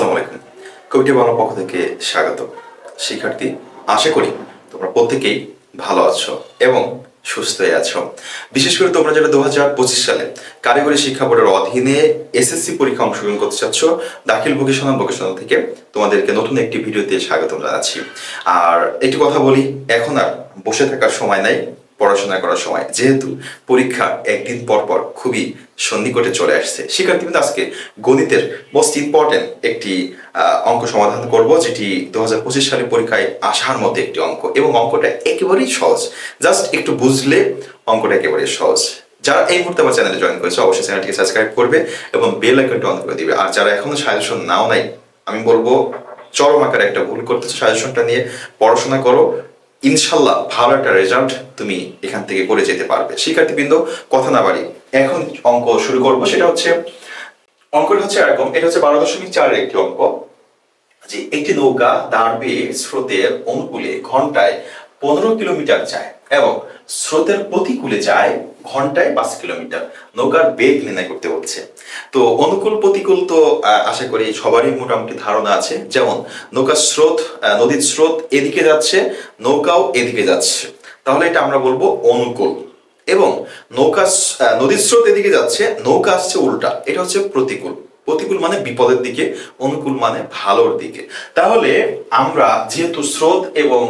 আসসালামু আলাইকুম। কবিটি বাংলা পক্ষ থেকে স্বাগত। শিক্ষার্থী, আশা করি তোমরা প্রত্যেকেই ভালো আছো এবং সুস্থ আছো। বিশেষ করে তোমরা যারা দু হাজার পঁচিশ সালে কারিগরি শিক্ষা বোর্ডের অধীনে এসএসসি পরীক্ষা অংশগ্রহণ করতে চাচ্ছ, দাখিল ভোকেশনাল ভোকেশনাল থেকে তোমাদেরকে নতুন একটি ভিডিওতে স্বাগত জানাচ্ছি। আর একটি কথা বলি, এখন আর বসে থাকার সময় নাই পড়াশোনা করার সময়। যেহেতু পরীক্ষা একদিন পর পর খুবই সন্নিকটে চলে আসছে, শিক্ষার্থী কিন্তু আজকে গণিতের মোস্ট ইম্পর্টেন্ট একটি অঙ্ক সমাধান করব, যেটি দু হাজার পঁচিশ সালে পরীক্ষায় আসার মধ্যে একটি অঙ্ক এবং অঙ্কটা একেবারেই সহজ। জাস্ট একটু বুঝলে অঙ্কটা একেবারেই সহজ। যারা এই মুহূর্তে আমার চ্যানেলে জয়েন করেছে, অবশ্যই চ্যানেলটিকে সাবস্ক্রাইব করবে এবং বেল আইকনটি অন করে দিবে। আর যারা এখনও সাজেশন নাও নাই, আমি বলব, চরম আকারে একটা ভুল করতেছো সাজেশনটা নিয়ে, পড়াশোনা করো ইনশাল্লাহ ভালো একটা রেজাল্ট তুমি এখান থেকে করে যেতে পারবে। শিক্ষার্থীবৃন্দ, কথা না বাড়ি, এখন অঙ্ক শুরু করব। সেটা হচ্ছে, অঙ্কটা হচ্ছে এরকম, এটা হচ্ছে বারো দশমিক চারের একটি অঙ্ক। যে একটি নৌকা দাঁড়বে স্রোতের অনুকূলে ঘন্টায় পনেরো কিলোমিটার যায় এবং স্রোতের প্রতিকূলে যায় ঘন্টায় পাঁচ কিলোমিটার। নৌকার বেগ নির্ণয় করতে হচ্ছে। তো অনুকূল প্রতিকূল তো আশা করি সবারই মোটামুটি ধারণা আছে। যেমন, নৌকার স্রোত নদীর স্রোত এদিকে যাচ্ছে, নৌকাও এদিকে যাচ্ছে। তাহলে এটা আমরা বলব অনুকূল। এবং নৌকা নদীর স্রোত এদিকে যাচ্ছে, নৌকা আসছে উল্টা। এটা হচ্ছে প্রতিকূল। প্রতিকূল মানে বিপদের দিকে, অনুকূল মানে ভালোর দিকে। তাহলে আমরা যেহেতু স্রোত এবং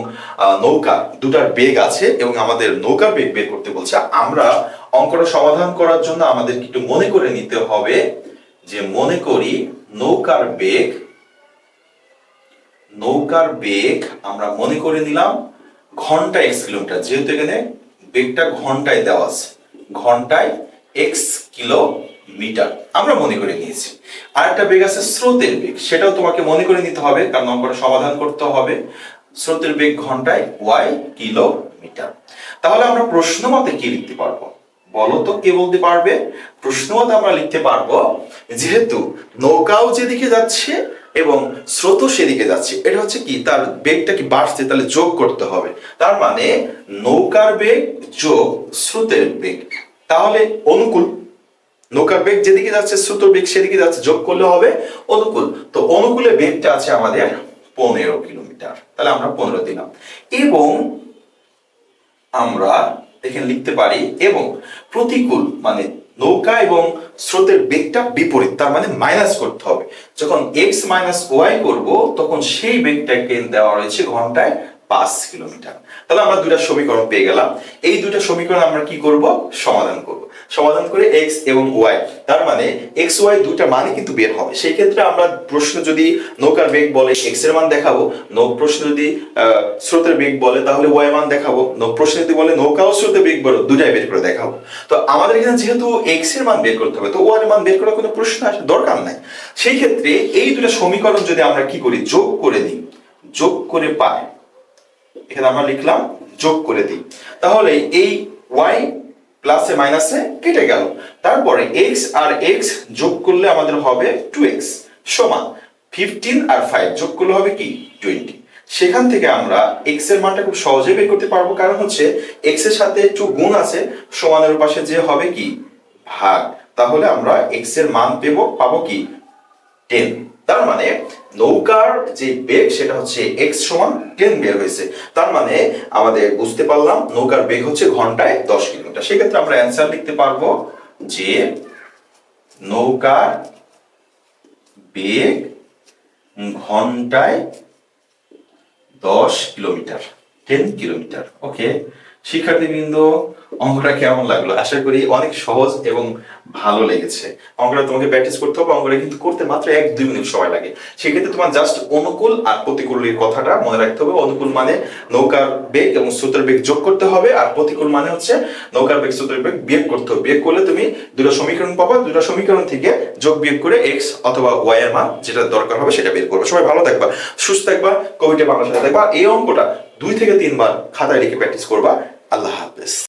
নৌকা দুটার বেগ আছে এবং আমাদের নৌকার বেগ বের করতে বলছে, আমরা অঙ্কটা সমাধান করার জন্য আমাদের একটু মনে করে নিতে হবে যে মনে করি নৌকার বেগ নৌকার বেগ আমরা মনে করে নিলাম ঘণ্টা এক্স কিলোমিটার। যেহেতু এখানে বেগটা ঘন্টায় দেওয়া আছে, ঘন্টায় এক্স কিলোমিটার আমরা মনে করে নিয়েছি। আরেকটা বেগ আছে স্রোতের বেগ, সেটাও তোমাকে মনে করে নিতে হবে, কারণ অঙ্কটা সমাধান করতে হবে। স্রোতের বেগ ঘন্টায় ওয়াই কিলোমিটার। তাহলে আমরা প্রশ্ন মতে কি লিখতে পারব? বলো তো কে বলতে পারবে? প্রশ্ন মতে আমরা লিখতে পারব, যেহেতু নৌকাও যেদিকে যাচ্ছে এবং স্রোতও সেদিকে যাচ্ছে, এটা হচ্ছে কি? তার বেগটা কি বাড়ছে, তাহলে যোগ করতে হবে। তার মানে নৌকার বেগ যোগ স্রোতের বেগ। তাহলে অনুকূল নৌকার বেগ যেদিকে যাচ্ছে স্রোতের বেগ সেদিকে যাচ্ছে, যোগ করলে হবে অনুকূল। তো অনুকূলে বেগটা আছে আমাদের পনেরো কিলোমিটার। তাহলে আমরা পনেরো দিলাম। এবং আমরা এখানে লিখতে পারি, এবং প্রতিকূল মানে নৌকা এবং স্রোতের বেগটা বিপরীত, তার মানে মাইনাস করতে হবে। যখন এক্স মাইনাস ওয়াই করব, তখন সেই বেগটাকে দেওয়া রয়েছে ঘন্টায় পাঁচ কিলোমিটার। তাহলে আমরা দুইটা সমীকরণ পেয়ে গেলাম। এই দুইটা সমীকরণ আমরা কি করব? সমাধান করব। সমাধান করে এক্স এবং ওয়াই তার মানে এক্স ওয়াই দুইটা মানে কিন্তু বের হবে। সেই ক্ষেত্রে আমরা প্রশ্ন যদি নৌকার বেগ বলে এক্সের মান দেখাবো, নৌ প্রশ্ন যদি স্রোতের বেগ বলে, তাহলে ওয়াই মান দেখাবো। নৌ প্রশ্ন যদি বলে নৌকা ও স্রোতের বেগ বলো দুটাই বের করে দেখাবো। তো আমাদের এখানে যেহেতু এক্সের মান বের করতে হবে, তো ওয়াই এর মান বের করার কোনো প্রশ্ন আসে দরকার নাই। সেই ক্ষেত্রে এই দুটো সমীকরণ যদি আমরা কি করি, যোগ করে দিই, যোগ করে পাই এখানে আমরা লিখলাম, যোগ করে দিই। তাহলে এই ওয়াই প্লাসে মাইনাসে কেটে গেল। তারপরে এক্স আর এক্স যোগ করলে আমাদের হবে টু এক্স সমান ফিফটিন আর ফাইভ যোগ করলে হবে কি? টোয়েন্টি সেখান থেকে আমরা এক্সের মানটা খুব সহজে বের করতে পারব। কারণ হচ্ছে এক্সের সাথে একটু গুণ আছে, সমানের পাশে যে হবে কি? ভাগ। তাহলে আমরা এক্সের মান পেবো, পাবো কি? টেন তার মানে নৌকার যে বেগ সেটা হচ্ছে এক্স সমান টেন বের হয়েছে। তার মানে আমাদের বুঝতে পারলাম নৌকার বেগ হচ্ছে ঘন্টায় দশ কিলোমিটার। সেক্ষেত্রে আমরা অ্যান্সার লিখতে পারব যে নৌকার বেগ ঘন্টায় দশ কিলোমিটার টেন কিলোমিটার। ওকে শিক্ষার্থীবৃন্দ, অঙ্কটা কেমন লাগল? আশা করি অনেক সহজ এবং ভালো লেগেছে। অঙ্কটা তোমাকে প্র্যাকটিস করতে হবে, অঙ্কটা কিন্তু করতে মাত্র এক দুই মিনিট সময় লাগে। সেক্ষেত্রে তোমার জাস্ট অনুকূল আর প্রতিকূলের কথাটা মনে রাখতে হবে। অনুকূল মানে নৌকার বেগ এবং স্রোতের বেগ যোগ করতে হবে আর প্রতিকূল মানে হচ্ছে নৌকার বেগ, স্রোতের বেগ বিয়োগ করতে হবে। বিয়োগ করলে তুমি দুটো সমীকরণ পাবা। দুটো সমীকরণ থেকে যোগ বিয়োগ করে এক্স অথবা ওয়াই এর মান যেটা দরকার হবে সেটা বের করবে। সবাই ভালো থাকবা, সুস্থ থাকবা, কবিতা বাংলা সাথে থাকবা। এই অঙ্কটা দুই থেকে তিনবার খাতায় লিখে প্র্যাকটিস করবা। আল্লাহ হাফেজ।